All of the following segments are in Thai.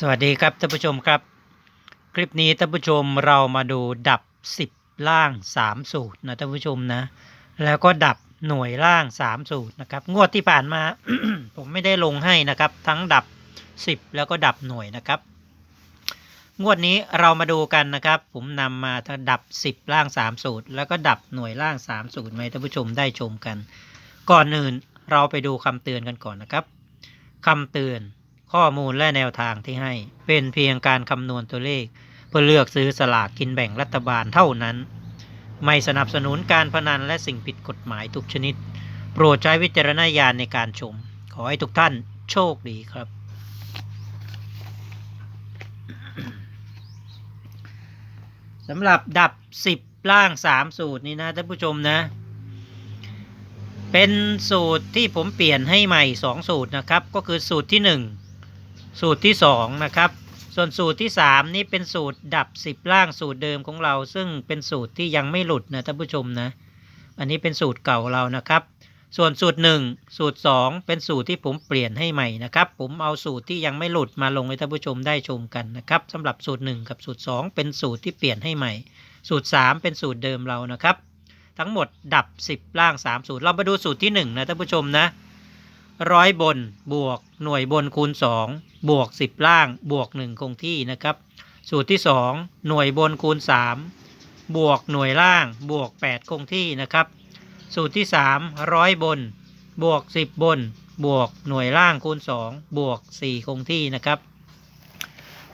สวัสดีครับท่านผู้ชมครับ คลิปนี้ท่านผู้ชมเรามาดูดับ 10 ล่าง 3 สูตรนะท่านผู้ชมนะ แล้วก็ดับหน่วยล่าง 3 สูตรนะครับ งวดที่ผ่านมา ผมไม่ได้ลงให้นะครับ ทั้งดับ 10 แล้วก็ดับหน่วยนะครับ งวดนี้เรามาดูกันนะครับ ผมนำมาทั้งดับ 10 ล่าง 3 สูตร แล้วก็ดับหน่วยล่าง 3 สูตรมาให้ท่านผู้ชมได้ชมกัน ก่อนอื่นเราไปดูคำเตือนกันก่อนนะครับคำเตือน ข้อมูลและแนวทางที่ให้ เป็นเพียงการคำนวณตัวเลข เพื่อเลือกซื้อสลากกินแบ่งรัฐบาลเท่านั้น ไม่สนับสนุนการพนันและสิ่งผิดกฎหมายทุกชนิด โปรดใช้วิจารณญาณในการชม ขอให้ทุกท่านโชคดีครับ สำหรับดับ 10 ล่าง 3 สูตรนี้นะท่านผู้ชมนะเป็นสูตรที่ผมเปลี่ยนให้ใหม่ 2 สูตรนะครับ ก็คือสูตรที่ 1 สูตรที่2นะครับ ส่วนสูตรที่ 3 นี่เป็นสูตรดับ 10 ล่างสูตรเดิมของเรา ซึ่งเป็นสูตรที่ยังไม่หลุดนะท่านผู้ชมนะอันนี้เป็นสูตรเก่าเรานะครับ ส่วนสูตร 1 สูตร 2 เป็นสูตรที่ผมเปลี่ยนให้ใหม่นะครับ ผมเอาสูตรที่ยังไม่หลุดมาลงให้ท่านผู้ชมได้ชมกันนะครับสำหรับสูตร 1 กับสูตร 2 เป็นสูตรที่เปลี่ยนให้ใหม่ สูตร 3 เป็นสูตรเดิมเรานะครับ ทั้งหมดดับ 10 ล่าง 3 สูตร เรามาดูสูตรที่1นะท่านผู้ชมนะ ร้อยบนบวกหน่วยบนคูณ 2 บวก 10 ล่างบวก 1 คงที่นะครับ สูตรที่ 2 หน่วยบนคูณ 3 บวกหน่วยล่างบวก 8 คงที่นะครับ สูตรที่3ร้อยบน บวก 10 บน บวกหน่วยล่างคูณ 2 บวก 4 คงที่นะครับ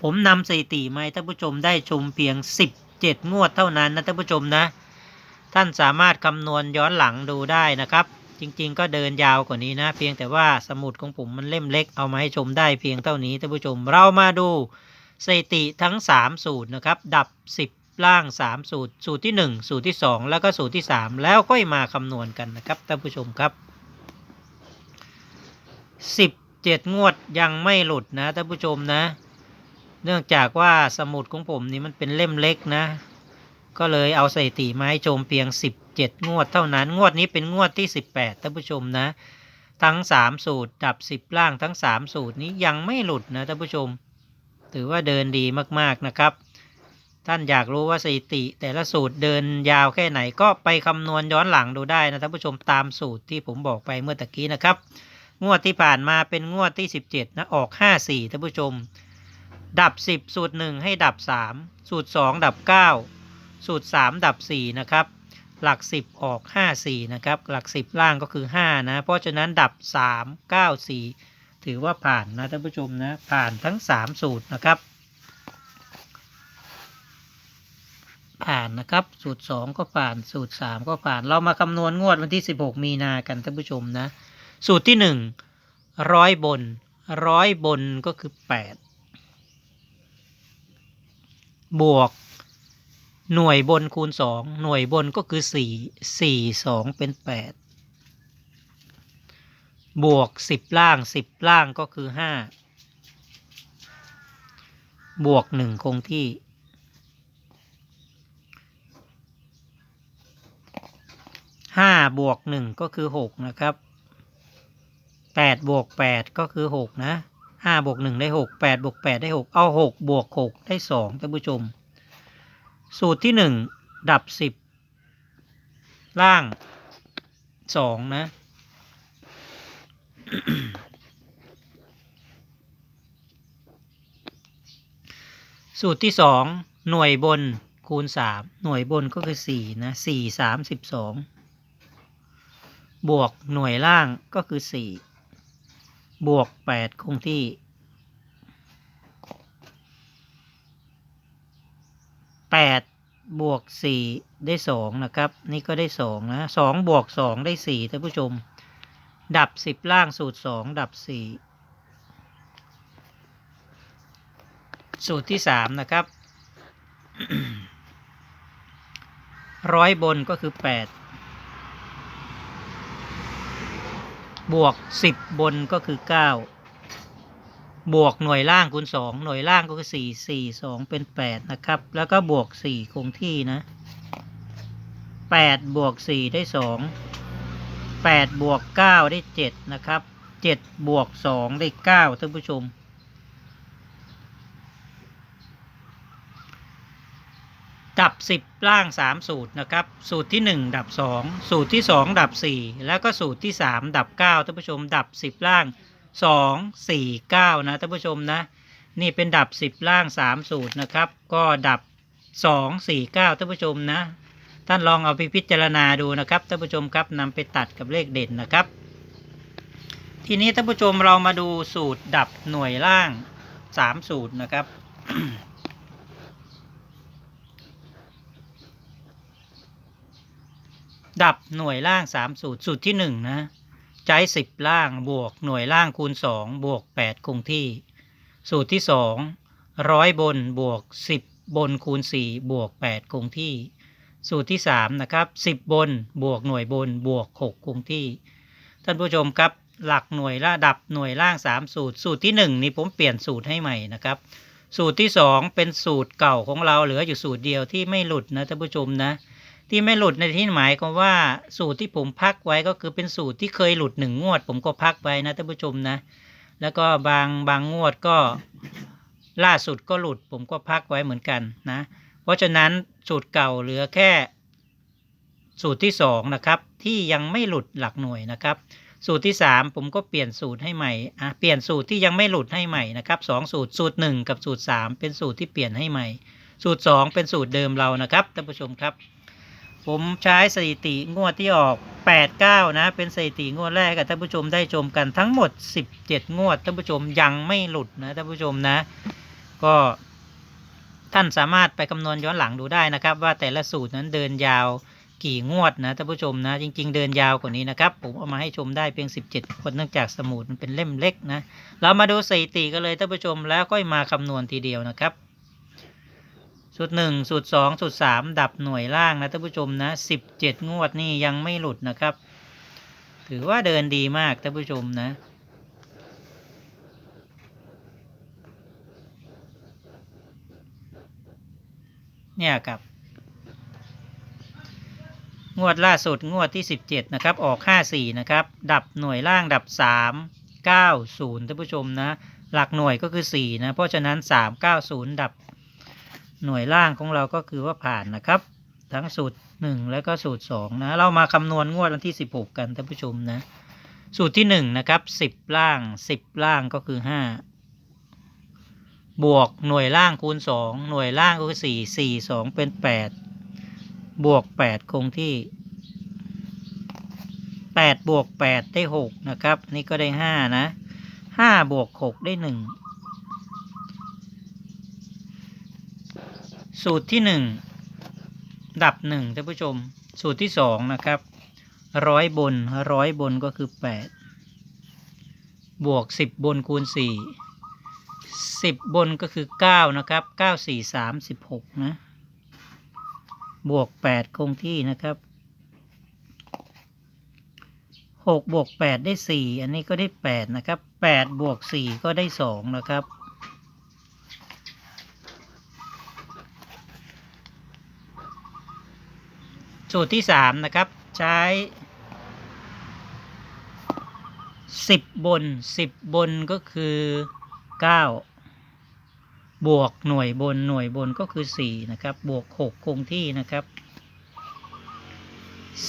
ผมนำสถิติมาให้ท่านผู้ชมได้ชมเพียง 17 งวดเท่านั้นนะท่านผู้ชมนะ ท่านสามารถคำนวณย้อนหลังดูได้นะครับ จริง ๆ ก็เดินยาวกว่านี้นะ เพียงแต่ว่าสมุดของผมมันเล่มเล็กเอามาให้ชมได้เพียงเท่านี้ท่านผู้ชมเรามาดูสถิติทั้ง 3 สูตรนะครับ ดับ 10 ล่าง 3 สูตร สูตรที่ 1 สูตรที่ 2 แล้วก็สูตรที่ 3 แล้วค่อยมาคำนวณกันนะครับท่านผู้ชมครับ 17 งวดยังไม่หลุดนะท่านผู้ชมนะ เนื่องจากว่าสมุดของผมนี่มันเป็นเล่มเล็กนะ ก็เลยเอาสถิติมาให้ชมเพียง 7 งวดเท่านั้น งวดนี้เป็นงวดที่ 18ท่านผู้ชมนะ ทั้ง 3 สูตรดับ 10 ล่างทั้ง 3 สูตรนี้ยังไม่หลุดนะท่านผู้ชม ถือว่าเดินดีมากๆนะครับ ท่านอยากรู้ว่าสถิติ แต่ละสูตรเดินยาวแค่ไหนก็ไปคำนวณย้อนหลังดูได้นะท่านผู้ชมตามสูตรที่ผมบอกไปเมื่อตะกี้นะครับ งวดที่ผ่านมาเป็นงวดที่ 17นะออก 54ท่านผู้ชมดับ 10 สูตร 1 ให้ดับ 3 สูตร 2 ดับ 9 สูตร 3 ดับ 4 นะครับ หลัก 10 ออก 5 4 นะครับ หลัก 10 ล่างก็คือ 5 นะ เพราะฉะนั้นดับ 3 9 4 ถือว่าผ่านนะท่านผู้ชมนะ ผ่านทั้ง 3 สูตรนะครับ ผ่านนะครับ สูตร 2 ก็ผ่าน สูตร 3 ก็ผ่าน เรามาคำนวณงวดวันที่ 16 มีนากันท่านผู้ชมนะ สูตรที่ 1 ร้อยบน ร้อยบนก็คือ 8 บวก หน่วยบนคูณสองหน่วยบนก็คือสี่สี่สองเป็นแปดบวกสิบล่างสิบล่างก็คือห้าบวกหนึ่งคงที่ ห้าบวกหนึ่งก็คือหกนะครับแปดบวกแปดก็คือหกนะห้าบวกหนึ่งได้หกแปดบวกแปดได้หกเอาหกบวกหกได้สองท่านผู้ชม สูตรที่หนึ่งดับสิบล่างสองนะสูตรที่สองหน่วยบนคูณสามหน่วยบนก็คือสี่นะสี่สามสิบสองบวกหน่วยล่างก็คือสี่บวกแปดคงที่ แปดบวกสี่ได้สองนะครับ นี่ก็ได้สองนะสองบวกสองได้สี่ท่านผู้ชม ดับสิบล่างสูตรสองดับสี่สูตรที่สามนะครับร้อยบนก็คือแปดบวกสิบบนก็คือเก้า บวกหน่วยล่างคูณสองหน่วยล่างก็คือสี่สี่สองเป็นแปดนะครับ แล้วก็บวกสี่คงที่นะแปดบวกสี่ได้สองแปดบวกเก้าได้เจ็ดนะครับเจ็ดบวกสองได้เก้าท่านผู้ชมดับสิบล่างสามสูตรนะครับ สูตรที่หนึ่งดับสองสูตรที่สองดับสี่แล้วก็สูตรที่สามดับเก้าท่านผู้ชมดับสิบล่าง 2 4 9นะท่านผู้ชมนะ นี่เป็นดับ10ล่าง3สูตรนะครับ ก็ดับ2 4 9ท่านผู้ชมนะ ท่านลองเอาไปพิจารณาดูนะครับท่านผู้ชมครับนำไปตัดกับเลขเด่นนะครับ ทีนี้ท่านผู้ชมเรามาดูสูตรดับหน่วยล่าง3สูตรนะครับดับหน่วยล่าง 3 สูตร สูตรที่ 1 นะ ใช้10ล่างบวกหน่วยล่างคูณ2บวก8คงที่ สูตรที่2ร้อยบนบวก10บนคูณ4บวก8คงที่ สูตรที่3นะครับ10บนบวกหน่วยบนบวก6คงที่ ท่านผู้ชมครับหลักหน่วยระดับหน่วยล่าง3สูตร สูตรที่1นี่ผมเปลี่ยนสูตรให้ใหม่นะครับสูตรที่2เป็นสูตรเก่าของเราเหลืออยู่สูตรเดียวที่ไม่หลุดนะท่านผู้ชมนะ ที่ไม่หลุดในที่หมายความว่าสูตรที่ผมพักไว้ก็คือเป็นสูตรที่เคยหลุดหนึ่งงวด ผมก็พักไว้นะท่านผู้ชมนะ แล้วก็บางบางงวดก็ล่าสุดก็หลุด ผมก็พักไว้เหมือนกันนะ เพราะฉะนั้นสูตรเก่าเหลือแค่ สูตรที่สองนะครับ ที่ยังไม่หลุดหลักหน่วยนะครับ สูตรที่สามผมก็เปลี่ยนสูตรให้ใหม่อะเปลี่ยนสูตรที่ยังไม่หลุดให้ใหม่นะครับสองสูตรสูตรหนึ่งกับสูตรสามเป็นสูตรที่เปลี่ยนให้ใหม่ สูตรสองเป็นสูตรเดิมเรานะครับท่านผู้ชมครับ ผมใช้สถิติงวดที่ออก 8 9 นะ เป็นสถิติงวดแรกกับท่านผู้ชมได้ชมกันทั้งหมด 17 งวดท่านผู้ชมยังไม่หลุดนะท่านผู้ชมนะ ก็ท่านสามารถไปคำนวณย้อนหลังดูได้นะครับ ว่าแต่ละสูตรนั้นเดินยาวกี่งวดนะท่านผู้ชมนะ จริง ๆ เดินยาวกว่านี้นะครับ ผมเอามาให้ชมได้เพียง 17 คนเนื่องจากสมุดมันเป็นเล่มเล็กนะ เรามาดูสถิติกันเลยท่านผู้ชมแล้วก็มาคำนวณทีเดียวนะครับ สูตรหนึ่งสูตรสองสูตรสามดับหน่วยล่างนะท่านผู้ชมนะสิบเจ็ดงวดนี่ยังไม่หลุดนะครับ ถือว่าเดินดีมากท่านผู้ชมนะเนี่ยครับงวดล่าสุดงวดที่สิบเจ็ดนะครับ ออกห้าสี่นะครับ ดับหน่วยล่างดับสามเก้าศูนย์ท่านผู้ชมนะ หลักหน่วยก็คือสี่นะ เพราะฉะนั้นสามเก้าศูนย์ดับ หน่วยล่างของเราก็คือว่าผ่านนะครับ ทั้งสูตร 1 แล้วก็สูตร 2 นะ เรามาคำนวณงวดวันที่ 16 กันท่านผู้ชมนะ สูตรที่ 1 นะครับ 10 ล่าง 10 ล่างก็คือ 5 บวกหน่วยล่างคูณ 2 หน่วยล่างก็คือ 4 4 2 เป็น 8 บวก 8 คงที่ 8 บวก 8 ได้ 6 นะครับ นี่ก็ได้ 5 นะ 5 บวก 6 ได้ 1 สูตรที่หนึ่งดับหนึ่งท่านผู้ชม สูตรที่สองนะครับร้อยบนร้อยบนก็คือแปดบวกสิบบนคูณสี่สิบบนก็คือเก้านะครับเก้าสี่สามสิบหกนะบวกแปดคงที่นะครับหกบวกแปดได้สี่อันนี้ก็ได้แปดนะครับแปดบวกสี่ก็ได้สองนะครับ สูตรที่สามนะครับ ใช้สิบบนสิบบนก็คือเก้าบวกหน่วยบนหน่วยบนก็คือสี่นะครับ บวกหกคงที่นะครับ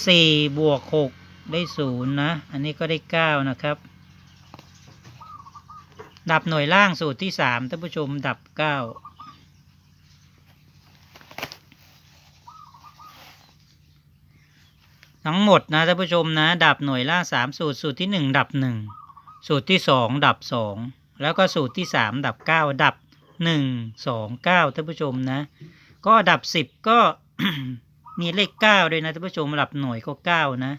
สี่บวกหกได้ศูนย์นะ อันนี้ก็ได้เก้านะครับ ดับหน่วยล่างสูตรที่สามท่านผู้ชมดับเก้า ทั้งหมดนะท่านผู้ชมนะ ดับหน่วยล่างสามสูตรสูตรที่หนึ่งดับหนึ่งสูตรที่สองดับสองแล้วก็สูตรที่สามดับเก้าดับหนึ่งสองเก้าท่านผู้ชมนะ ก็ดับสิบก็มีเลขเก้าด้วยนะท่านผู้ชมดับหน่วยก็เก้านะ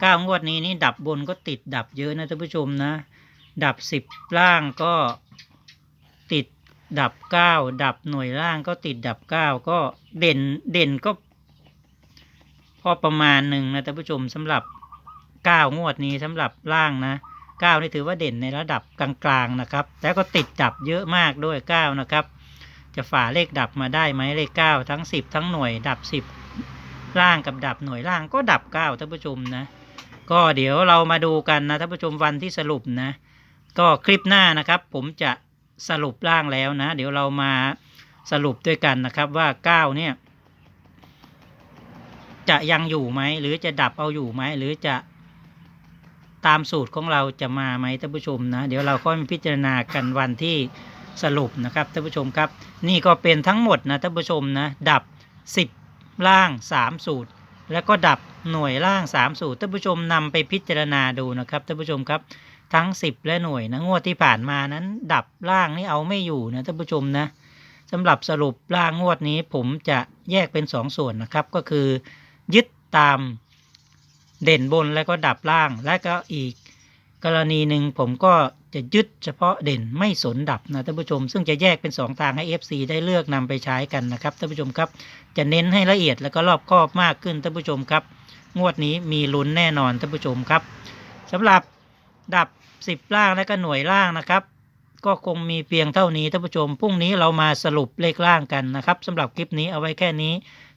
เก้างวดนี้นี่ดับบนก็ติดดับเยอะนะท่านผู้ชมนะ ดับสิบล่างก็ติดดับเก้าดับหน่วยล่างก็ติดดับเก้าก็เด่นเด่นก็ พอประมาณหนึ่งนะท่านผู้ชมสำหรับเก้างวดนี้สำหรับล่างนะเก้านี่ถือว่าเด่นในระดับกลางๆนะครับ แล้วก็ติดดับเยอะมากด้วยเก้านะครับ จะฝ่าเลขดับมาได้ไหมเลขเก้าทั้งสิบทั้งหน่วยดับสิบล่างกับดับหน่วยล่างก็ดับเก้าท่านผู้ชมนะ ก็เดี๋ยวเรามาดูกันนะท่านผู้ชมวันที่สรุปนะ ก็คลิปหน้านะครับ ผมจะสรุปล่างแล้วนะ เดี๋ยวเรามาสรุปด้วยกันนะครับว่าเก้าเนี่ย จะยังอยู่ไหม หรือจะดับเอาอยู่ไหม หรือจะตามสูตรของเราจะมาไหมท่านผู้ชมนะ เดี๋ยวเราค่อยพิจารณากันวันที่สรุปนะครับท่านผู้ชมครับ นี่ก็เป็นทั้งหมดนะท่านผู้ชมนะดับ 10 ล่าง 3 สูตร แล้วก็ดับหน่วยล่าง 3 สูตรท่านผู้ชมนำไปพิจารณาดูนะครับท่านผู้ชมครับทั้ง 10 และหน่วยนะงวดที่ผ่านมานั้น ดับล่างนี่เอาไม่อยู่นะท่านผู้ชมนะสำหรับสรุปล่างงวดนี้ผมจะแยกเป็น 2 ส่วนนะครับก็คือ ยึดตามเด่นบนแล้วก็ดับล่าง และก็อีก กรณีหนึ่งผมก็จะยึดเฉพาะเด่นไม่สนดับนะท่านผู้ชม ซึ่งจะแยกเป็น 2 ทางให้ FC ได้เลือกนำไปใช้กันนะครับท่านผู้ชมครับ จะเน้นให้ละเอียดแล้วก็รอบคอบมากขึ้นท่านผู้ชมครับ งวดนี้มีลุ้นแน่นอนท่านผู้ชมครับสำหรับดับ 10 ล่างและก็หน่วยล่างนะครับ ก็คงมีเพียงเท่านี้ท่านผู้ชมพรุ่งนี้เรามาสรุปเลขล่างกันนะครับสำหรับคลิปนี้เอาไว้แค่นี้